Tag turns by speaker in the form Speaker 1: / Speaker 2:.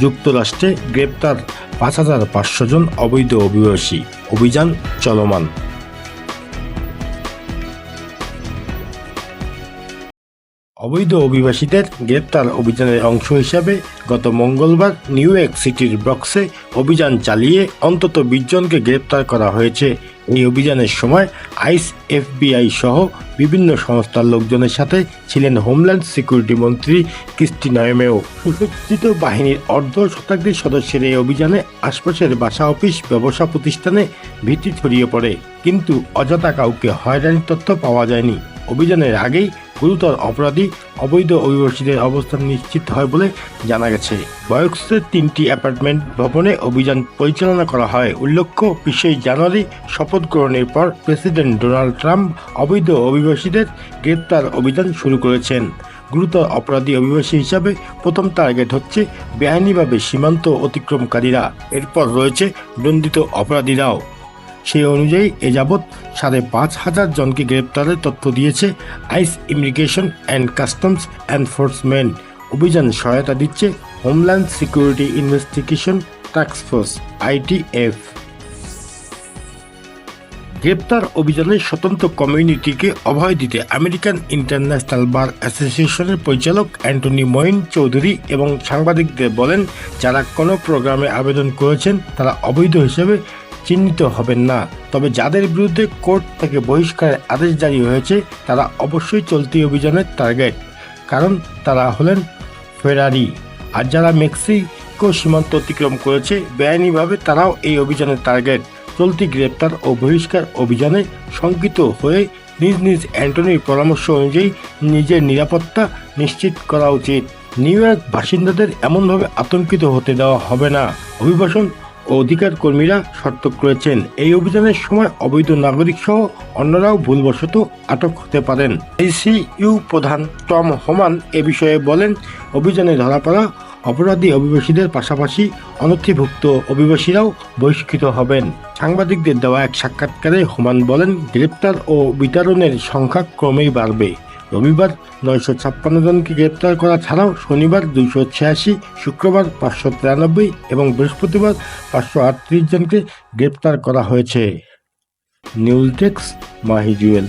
Speaker 1: যুক্তরাষ্ট্রে গ্রেপ্তার পাঁচ হাজার পাঁচশো জন অবৈধ অভিবাসী। অভিযান চলমান। অবৈধ অভিবাসীদের গ্রেপ্তার অভিযানের অংশ হিসাবে গত মঙ্গলবার নিউ ইয়র্ক সিটির ব্রক্সে অভিযান চালিয়ে অন্তত বিশ জনকে গ্রেপ্তার করা হয়েছে। এই অভিযানের সময় আইস এফবিআই সহ বিভিন্ন সংস্থার লোকজনের সাথে ছিলেন হোমল্যান্ড সিকিউরিটি মন্ত্রী কিস্তি নয়মেও সুসজ্জিত বাহিনীর অর্ধ শতাব্দীর সদস্যের এই অভিযানে আশপাশের বাসা অফিস, ব্যবসা প্রতিষ্ঠানে ভীতি ছড়িয়ে পড়ে। কিন্তু অযথা কাউকে হয়রানির তথ্য পাওয়া যায়নি। অভিযানের আগেই গুরুতর অপরাধী অবৈধ অভিবাসীদের অবস্থান নিশ্চিত হয় বলে জানা গেছে। বয়ক্সের তিনটি অ্যাপার্টমেন্ট ভবনে অভিযান পরিচালনা করা হয়। উল্লেখ্য বিশে জানুয়ারি শপথ গ্রহণের পর প্রেসিডেন্ট ডোনাল্ড ট্রাম্প অবৈধ অভিবাসীদের গ্রেপ্তার অভিযান শুরু করেছেন। গুরুতর অপরাধী অভিবাসী হিসাবে প্রথম টার্গেট হচ্ছে বেআইনিভাবে সীমান্ত অতিক্রমকারীরা। এরপর রয়েছে দণ্ডিত অপরাধীরাও। সেই অনুযায়ী এ যাবৎ সাড়ে পাঁচ হাজার জনকে গ্রেপ্তারের তথ্য দিয়েছে ICE immigration and customs enforcement. অভিযান সহায়তা দিচ্ছে homeland security investigation task force ITF. গ্রেপ্তার অভিযানে স্বতন্ত্র কমিউনিটিকে অভয় দিতে আমেরিকান ইন্টারন্যাশনাল বার অ্যাসোসিয়েশনের পরিচালক অ্যান্টনি মঈন চৌধুরী এবং সাংবাদিকদের বলেন, যারা কোনো প্রোগ্রামে আবেদন করেছেন, তারা অবৈধ হিসেবে চিহ্নিত হবেন না। তবে যাদের বিরুদ্ধে কোর্ট থেকে বহিষ্কারের আদেশ জারি হয়েছে, তারা অবশ্যই চলতি অভিযানের টার্গেট। কারণ তারা হলেন ফেরারি। আর যারা মেক্সিকো সীমান্ত অতিক্রম করেছে, বেআইনিভাবে তারাও এই অভিযানের টার্গেট। চলতি গ্রেপ্তার ও বহিষ্কার অভিযানে শঙ্কিত হয়ে নিজ নিজ অ্যান্টনির পরামর্শ অনুযায়ী নিজের নিরাপত্তা নিশ্চিত করা উচিত। নিউ ইয়র্ক বাসিন্দাদের এমনভাবে আতঙ্কিত হতে দেওয়া হবে না। অভিবাসন ও অধিকার কর্মীরা সতর্ক করেছেন এই অভিযানের সময় অবৈধ নাগরিক সহ অন্যরাও ভুলবশত আটক হতে পারেন। আইসিইউ প্রধান টম হোমান এ বিষয়ে বলেন, অভিযানে ধরা পড়া অপরাধী অভিবাসীদের পাশাপাশি অনথিভুক্ত অভিবাসীরাও বহিষ্কৃত হবেন। সাংবাদিকদের দেওয়া এক সাক্ষাৎকারে হোমান বলেন, গ্রেপ্তার ও বিতরণের সংখ্যা ক্রমেই বাড়বে। রবিবার নয়শো ছাপ্পান্ন জনকে গ্রেপ্তার করা ছাড়াও শনিবার দুইশো ছিয়াশি, শুক্রবার পাঁচশো তিরানব্বই এবং বৃহস্পতিবার পাঁচশো আটত্রিশ জনকে গ্রেপ্তার করা হয়েছে। News desk মাহিজুয়েল।